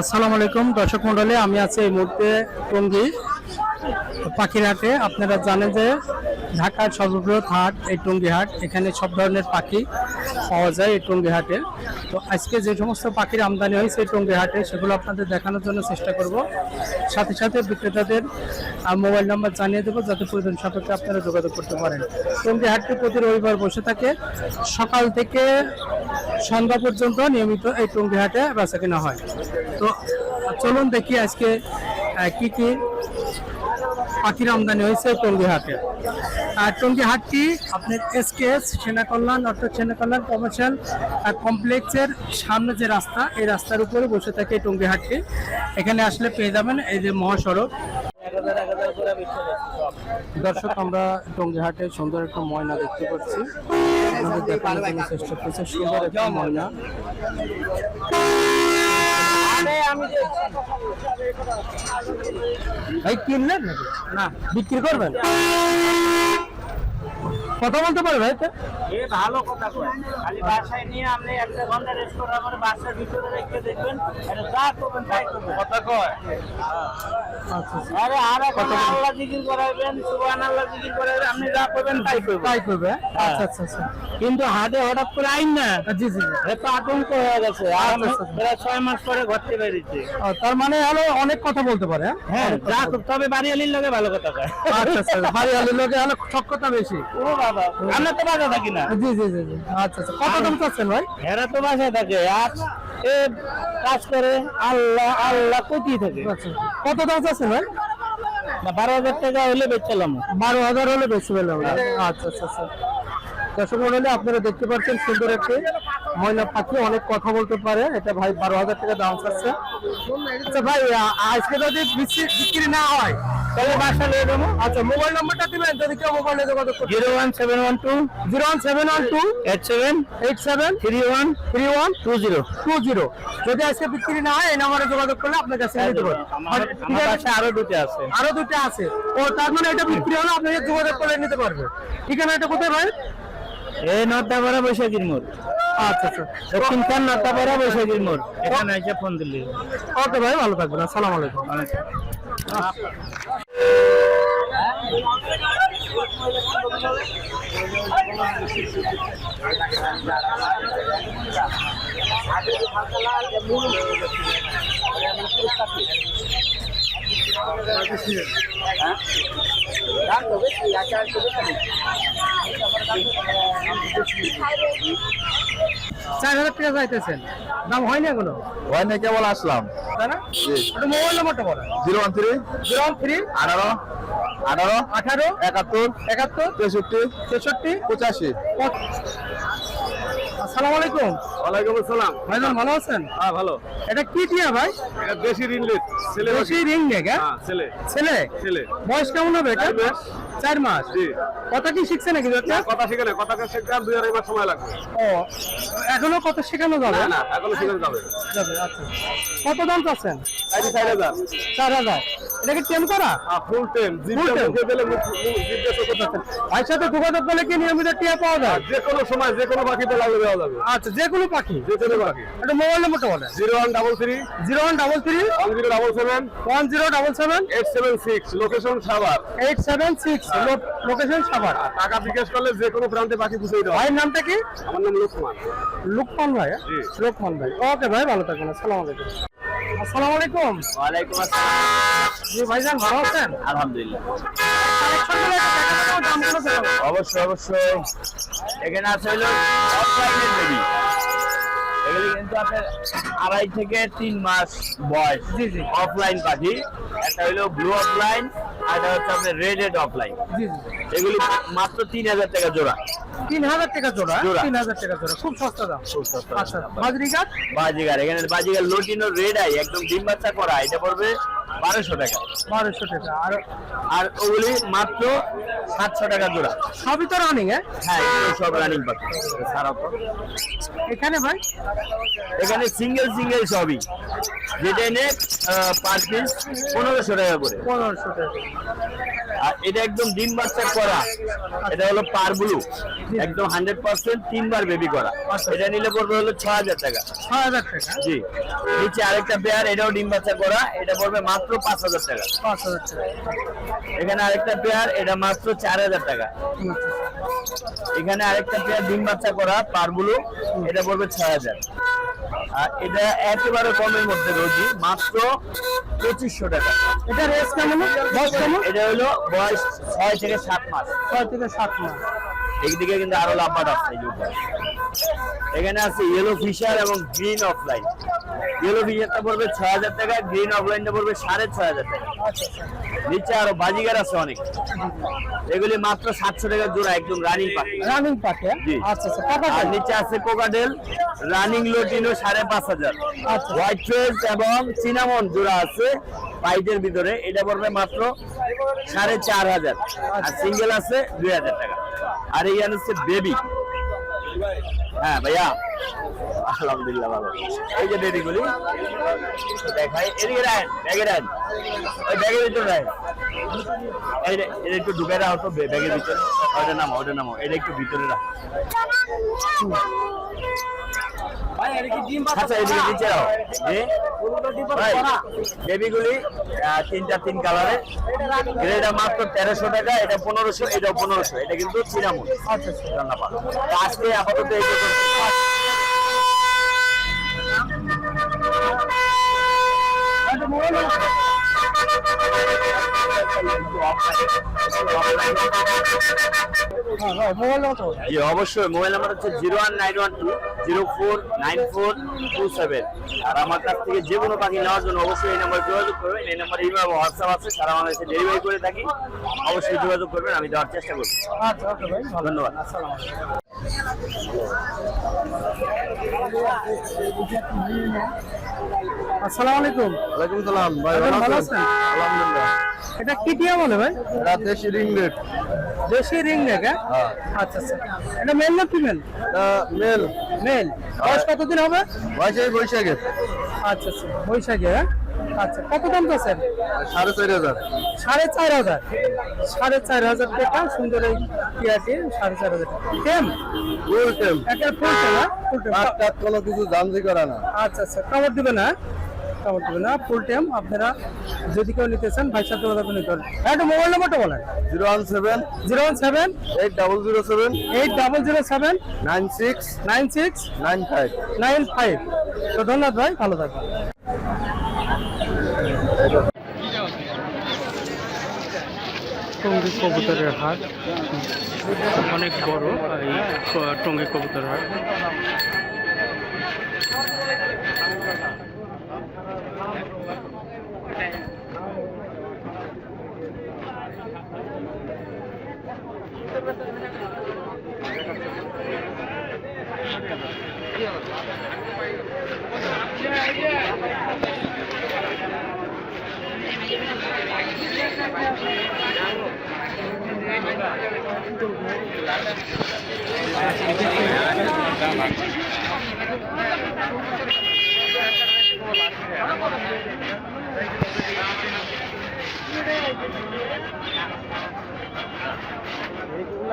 আসসালামু আলাইকুম দর্শক মন্ডলী আমি আছি এই মুহূর্তে টঙ্গি পাখিরহাটে। আপনারা জানেন যে ঢাকার সর্ববৃহৎ হাট, এই টঙ্গী হাট, এখানে সব ধরনের পাখি পাওয়া যায় এই টঙ্গী হাটে। তো আজকে যে সমস্ত পাখির আমদানি হয়েছে এই টঙ্গী হাটে, সেগুলো আপনাদের দেখানোর জন্য চেষ্টা করব। সাথে সাথে বিক্রেতাদের মোবাইল নাম্বার জানিয়ে দেবো, যাতে প্রয়োজন সাপেক্ষে আপনারা যোগাযোগ করতে পারেন। টঙ্গী হাটটি প্রতি রবিবার বসে থাকে, সকাল থেকে সন্ধ্যা পর্যন্ত নিয়মিত এই টঙ্গী হাটে বেচা কেনা হয়। তো চলুন দেখি আজকে কি কি পাখির আমদানি হয়েছে টঙ্গী হাটে আর টঙ্গী হাটটি আপনার এসকেএস সেনা কল্যাণ অর্থাৎ সেনা কল্যাণ কমার্শিয়াল কমপ্লেক্সের সামনে যে রাস্তা, এই রাস্তার উপরে বসে থাকে এই টঙ্গী হাটটি এখানে আসলে পেয়ে যাবেন এই যে মহাসড়ক। দর্শক, আমরা টঙ্গী হাটে সুন্দর একটা ময়না দেখতে পাচ্ছি। আপনাদের দেখানোর জন্য চেষ্টা করছি, সুন্দর একটা ময়না। ভাই কিনলেন নাকি? না। বিক্রি করবেন? কথা বলতে পারবে ভাই? এ ভালো কথা কয়। খালি বাসায় নিয়ে আপনি একটা ঘণ্টা রেস্ট করার পরে বাসার ভিতরে রেখে দেখবেন এটা যা করবেন তাই করবেন। কথা কয়। আচ্ছা আচ্ছা। আরে আর এখন আল্লাহ জিকির করাইবেন সুবহান আল্লাহ জিকির করাইবেন আপনি যা করবেন তাই করবেন। তাই করবে? আচ্ছা আচ্ছা আচ্ছা। কিন্তু হাটে হঠাৎ করে আইন না? জি জি আতঙ্ক হয়ে গেছে। আর আচ্ছা, আচ্ছা। প্রায় ছয় মাস পরে ঘর থেকে বেরিয়েছি। তার মানে হলো অনেক কথা বলতে পারে হ্যাঁ? যা তবে বাড়ি আলির লগে ভালো কথা কয়। আচ্ছা আচ্ছা। বাড়ি আলুর লোকে হলো সক্ষতা বেশি। ও বাবা। আমরা তো বাসা থাকি না। জি জি জি জি। আচ্ছা আচ্ছা। কত দাম চাচ্ছেন ভাই? এরা তো বাসায় থাকে। আর এ কাজ করে আল্লাহ আল্লাহ কোথায় থাকে। আচ্ছা। কত দাম চাচ্ছেন ভাই? বারো হাজার টাকা হলে বেচলাম বারো হাজার হলে বেশি পেলে হবে আচ্ছা আচ্ছা আচ্ছা। দর্শক মন্ডলী আপনারা দেখতে পাচ্ছেন সুন্দর একটি ময়না পাখি। অনেক কথা বলতে পারে। এটা ভাই বারো হাজার টাকা দাম চাচ্ছে। আচ্ছা ভাই আজকে যদি বিক্রি না হয় তাহলে বাসা নিয়ে দেবো। আচ্ছা মোবাইল নাম্বারটা দিবেন? যদি কেউ মোবাইলে যোগাযোগ করতে zero one seven one two zero one seven one two eight seven eight seven three one three one two zero. Two zero. যদি আজকে বিক্রি না হয় এই নাম্বারে যোগাযোগ করলে আপনার কাছে আমার আমার আরও দুটো আছে। আরও দুটো আছে। ও তার মানে এটা বিক্রি হলে আপনাকে যোগাযোগ করে নিতে পারবে। ঠিকানা এটা কোথায় ভাই? এই নটাপাড়া বৈশাখীর মোড়। আচ্ছা আচ্ছা। দক্ষিণ খান নটাপাড়া বৈশাখীর মোড় এখানে এসে ফোন দিলি। ওকে ভাই ভালো থাকবেন আসসালামু আলাইকুম। চার হাজার টাকা চাইতেছেন। দাম হয়নি এখনও? হয় না কেবল আসলাম তাই না মোবাইল নাম্বারটা বলেন zero one three zero one three আঠারো? আঠারো? আঠারো একাত্তর একাত্তর তেষট্টি ছেষট্টি পঁচাশি। আসসালামু আলাইকুম। ওয়ালাইকুম আসসালাম। ভাইজান ভালো আছেন? হ্যাঁ ভালো। এটা কি টিয়া ভাই? এটা দেশি রিনলেট ছেলে দেশি রিং নেক হ্যাঁ? হ্যাঁ ছেলে। ছেলে? ছেলে। বয়স কেমন হবে এটা? চার মাস। কথা কি শিখছে নাকি বাচ্চা কথা শিখে না কথা শিখতে আর দুই আড়াই মাস সময় লাগবে। ও এখনও কত শেখানো যাবে? না এখনও শিখে যাবে। যাবে আচ্ছা। কত দাম চাচ্ছেন? চার হাজার। চার হাজার। এটা কি টেম করা? ফুল ভাইয়ের সাথে যোগাযোগ করলে কি নিয়মিত টিয়া পাওয়া যায়? যে কোনো সময় যে কোনো পাখিতে লাগবে দেওয়া যাবে। আচ্ছা যে কোনো পাখি? যে কোনো পাখি। এটা মোবাইল নাম্বারটা বলেন। Zero one double three. Zero one double three. One zero double seven. One zero double seven. Eight seven six. Location Savar eight seven six. Location Savar টাকা বিকাশ করলে যে কোনো প্রান্তে পাখি পুষে দেওয়া। ভাইয়ের নামটা কি? আমার নাম লোকমান। লুকমান ভাই হ্যাঁ? লোকমান ভাই। ওকে ভাই ভালো থাকবেন আসসালামু আলাইকুম। আসসালামু আলাইকুম। ওয়ালাইকুম আসসালাম। জি ভাইজান ভালো আছেন? আলহামদুলিল্লাহ। অবশ্যই অবশ্যই। এখানে আছে হলো অফলাইনের বেবি। এগুলি কিন্তু আপনার আড়াই থেকে তিন মাস বয়স। জি, জি। অফলাইন পাখি। একটা হলো ব্লু অফলাইন আর এটা হচ্ছে আপনার রেড এড অফলাইন এগুলি মাত্র তিন হাজার টাকা জোড়া। তিন হাজার টাকা জোড়া। তিন হাজার টাকা জোড়া। খুব সস্তা দাম। খুব সস্তা আচ্ছা বাজিগার এখানে বাজিগার লোটিনো রেড আই একদম ডিম বাচ্চা করা। এটা পড়বে বারোশো টাকা। বারোশো টাকা আর আর ওগুলি মাত্র সাতশো টাকা জোড়া। সবই তো রানিং হ্যাঁ? হ্যাঁ সব রানিং পাখি সারা এখানে ভাই? এখানে সিঙ্গেল সিঙ্গেল সবই। যেটা এনে পার পিস পনেরোশো টাকা করে। পনেরোশো টাকা। আর এটা একদম ডিম বাচ্চা করা। এটা হলো পার ব্লু একদম হান্ড্রেড পার্সেন্ট তিনবার বেবি করা। এটা নিলে পড়বে হলো ছ হাজার টাকা। ছয় হাজার টাকা? জি। নিচে আরেকটা পেয়ার এটাও ডিম বাচ্চা করা। এটা পড়বে মাত্র পাঁচ হাজার টাকা। পাঁচ হাজার টাকা। এখানে আরেকটা পেয়ার এটা মাত্র চার হাজার টাকা। হুম। এখানে আরেকটা পেয়ার ডিম বাচ্চা করা পারগুলো এটা পড়বে ছয় হাজার। এটা একেবারে কমের মধ্যে রোজি মাত্র পঁচিশশো টাকা। এটা রেস কেমন? বয়স কেমন? এটা হলো বয়স ছয় থেকে সাত মাস। ছয় থেকে সাত মাস। একদিকে কিন্তু আরও লাম্বাট আছে। এখানে আছে ইয়েলো ফিশার এবং গ্রিন অফলাইন ইয়েলো ফিশারটা পড়বে ছয় হাজার টাকা গ্রিন অফলাইনটা পড়বে সাড়ে ছয় হাজার টাকা। আচ্ছা আচ্ছা। নিচে আরও বাজিগার আছে অনেক। এগুলি মাত্র সাতশো টাকা জোড়া একদম রানিং পাখি রানিং পাখি আচ্ছা আচ্ছা। আর নিচে আছে কোকাডেল রানিং লোটিনো সাড়ে পাঁচ হাজার। আচ্ছা। হোয়াইট ফেস এবং চিনামন জোড়া আছে পাইটের ভিতরে। এটা পড়বে মাত্র সাড়ে চার হাজার। আর সিঙ্গেল আছে দুই হাজার টাকা। আর এই হচ্ছে বেবি হ্যাঁ ভাইয়া। আলহামদুলিল্লাহ ভালো এই যে বেবি দেখাই এদিকে রাখেন ব্যাগে রাখেন ওই ব্যাগের ভিতরে রাখেন এই এটা একটু ঢুকে রাখো তো ব্যাগের ভিতরে ওটা নামো ওটা নামো এটা একটু ভিতরে রাখো। আচ্ছা এদিকে নিচে রাখো বেবিগুলি তিনটা তিন কালারে এটা মাত্র তেরোশো টাকা এটা পনেরোশো এটা পনেরোশো। এটা কিন্তু চিনামুল আচ্ছা আচ্ছা। আজকে আপাতত এই জি অবশ্যই মোবাইল নাম্বার হচ্ছে zero one nine one two zero four nine four two seven. আর আমার কাছ থেকে যে কোনো পাখি নেওয়ার জন্য অবশ্যই এই নাম্বার যোগাযোগ করবেন। এই নাম্বার ইমেল হোয়াটসঅ্যাপ আছে সারা বাংলাদেশে ডেলিভারি করে থাকি। অবশ্যই যোগাযোগ করবেন আমি দেওয়ার চেষ্টা করব। আচ্ছা ওকে ভাই ধন্যবাদ। আসসালামু আসসালামু আলাইকুম। ওয়ালাইকুম সালাম ভাই ভালো আছেন? আলহামদুলিল্লাহ। এটা কি টিয়া বলে ভাই? এটা দেশি রিং রেট দেশি রিং নেক হ্যাঁ? আচ্ছা আচ্ছা। এটা মেল না ফিমেল? মেল। মেল। বয়স কতদিন হবে? বয়সে বৈশাখে আচ্ছা আচ্ছা। বৈশাখে হ্যাঁ? আচ্ছা কত দাম চাচ্ছেন সাড়ে চারি হাজার। সাড়ে চার হাজার। সাড়ে চার হাজার টাকা সুন্দর এই টিয়াটি সাড়ে চার হাজার টাকা। টেম ফুল টেম একটা ফুল টেম হ্যাঁ? ফুল টেম কোনো কিছু দামজি করে না। আচ্ছা আচ্ছা। কামড় দিবে না কামড় দিবে না। ফুল টাইম আপনারা যদি কেউ নিতে চান ভাই সাথে কথা নিতে পারেন। হ্যাঁ, একটু মোবাইল নাম্বারটা বলেন। Zero one seven zero one seven eight double zero seven eight double zero seven nine six nine six nine five nine five. তো ধন্যবাদ ভাই ভালো থাকবেন। টঙ্গি কবুতরের হাট। অনেক বড় এই টঙ্গি কবুতরের হাট।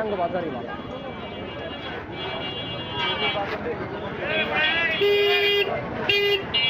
안 맞아리 봐. 삑삑